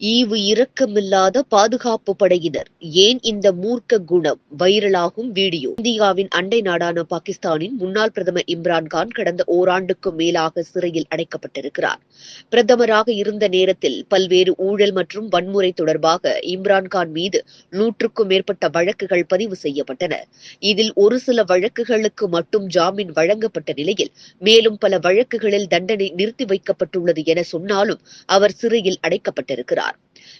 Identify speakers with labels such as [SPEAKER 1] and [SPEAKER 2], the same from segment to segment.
[SPEAKER 1] ஈவு இரக்கமில்லாத பாதுகாப்பு படையினர். ஏன் இந்த மூர்க்க குணம்? வைரலாகும் வீடியோ. இந்தியாவின் அண்டை நாடான பாகிஸ்தானின் முன்னாள் பிரதமர் இம்ரான்கான் கடந்த ஓராண்டுக்கும் மேலாக சிறையில் அடைக்கப்பட்டிருக்கிறார். பிரதமராக இருந்த நேரத்தில் பல்வேறு ஊழல் மற்றும் வன்முறை தொடர்பாக இம்ரான்கான் மீது நூற்றுக்கும் மேற்பட்ட வழக்குகள் பதிவு செய்யப்பட்டன. இதில் ஒரு சில வழக்குகளுக்கு மட்டும் ஜாமீன் வழங்கப்பட்ட நிலையில் மேலும் பல வழக்குகளில் தண்டனை நிறுத்தி வைக்கப்பட்டுள்ளது என சொன்னாலும் அவர் சிறையில் அடைக்கப்பட்டிருக்கிறார்.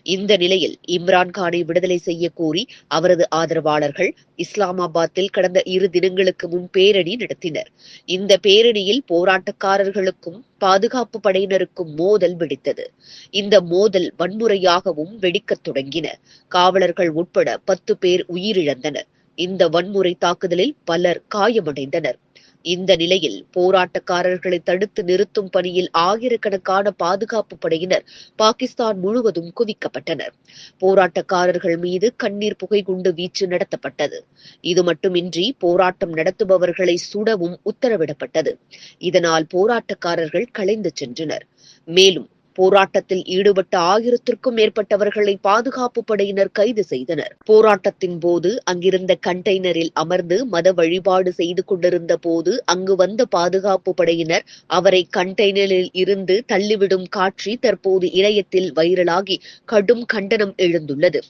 [SPEAKER 1] இந்த நிலையில் இம்ரான்கானை விடுதலை செய்ய கோரி அவரது ஆதரவாளர்கள் இஸ்லாமாபாத்தில் கடந்த இரு தினங்களுக்கு முன் பேரணி நடத்தினர். இந்த பேரணியில் போராட்டக்காரர்களுக்கும் பாதுகாப்பு படையினருக்கும் மோதல் வெடித்தது. இந்த மோதல் வன்முறையாகவும் வெடிக்கத் தொடங்கின. காவலர்கள் உட்பட பத்து பேர் உயிரிழந்தனர். இந்த வன்முறை தாக்குதலில் பலர் காயமடைந்தனர். இந்த நிலையில் போராட்டக்காரர்களை தடுத்து நிறுத்தும் பணியில் ஆயிரக்கணக்கான பாதுகாப்பு படையினர் பாகிஸ்தான் முழுவதும் குவிக்கப்பட்டனர். போராட்டக்காரர்கள் மீது கண்ணீர் புகை குண்டு வீச்சு நடத்தப்பட்டது. இது மட்டுமின்றி போராட்டம் நடத்துபவர்களை சுடவும் உத்தரவிடப்பட்டது. இதனால் போராட்டக்காரர்கள் கலைந்து சென்றனர். மேலும் போராட்டத்தில் ஈடுபட்ட ஆயிரத்திற்கும் மேற்பட்டவர்களை பாதுகாப்பு படையினர் கைது செய்தனர். போராட்டத்தின் போது அங்கிருந்த கண்டெய்னரில் அமர்ந்து மத வழிபாடு செய்து கொண்டிருந்த போது அங்கு வந்த பாதுகாப்பு படையினர் அவரை கண்டெய்னரில் இருந்து தள்ளிவிடும் காட்சி தற்போது இணையத்தில் வைரலாகி கடும் கண்டனம் எழுந்துள்ளது.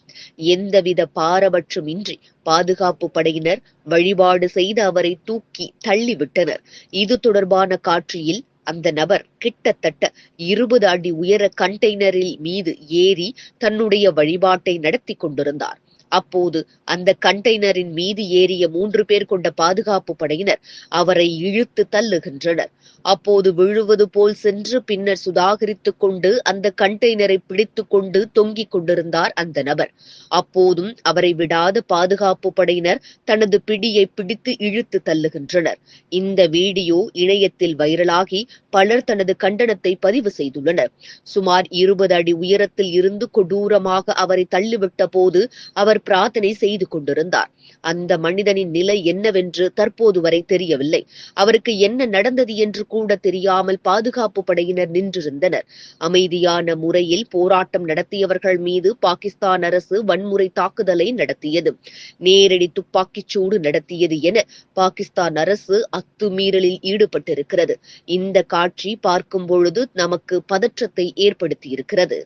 [SPEAKER 1] எந்தவித பாரபட்சமின்றி பாதுகாப்பு படையினர் வழிபாடு செய்து அவரை தூக்கி தள்ளிவிட்டனர். இது தொடர்பான காட்சியில் அந்த நபர் கிட்டத்தட்ட இருபது அடி உயர கண்டெய்னரில் மீது ஏறி தன்னுடைய வழிபாட்டை நடத்தி கொண்டிருந்தார். அப்போது அந்த கண்டெய்னரின் மீது ஏறிய மூன்று பேர் கொண்ட பாதுகாப்பு படையினர் அவரை இழுத்து தள்ளுகின்றனர். அப்போது விழுவது போல் சென்று பின்னர் சுதாகரித்துக் கொண்டு அந்த கண்டெய்னரை பிடித்து கொண்டு தொங்கிக் கொண்டிருந்தார் அந்த நபர். அப்போதும் அவரை விடாத பாதுகாப்பு படையினர் தனது பிடியை பிடித்து இழுத்து தள்ளுகின்றனர். இந்த வீடியோ இணையத்தில் வைரலாகி பலர் தனது கண்டனத்தை பதிவு செய்துள்ளனர். சுமார் இருபது அடி உயரத்தில் இருந்து கொடூரமாக அவரை தள்ளிவிட்ட போது அவர் அவர் பிரார்த்தனை செய்து கொண்டிருந்தார். அந்த மனிதனின் நிலை என்னவென்று தற்போது வரை தெரியவில்லை. அவருக்கு என்ன நடந்தது என்று கூட தெரியாமல் பாதுகாப்பு படையினர் நின்றிருந்தனர். அமைதியான முறையில் போராட்டம் நடத்தியவர்கள் மீது பாகிஸ்தான் அரசு வன்முறை தாக்குதலை நடத்தியது. நேரடி துப்பாக்கிச் சூடு நடத்தியது என பாகிஸ்தான் அரசு அத்துமீறலில் ஈடுபட்டிருக்கிறது. இந்த காட்சி பார்க்கும் பொழுது நமக்கு பதற்றத்தை ஏற்படுத்தியிருக்கிறது.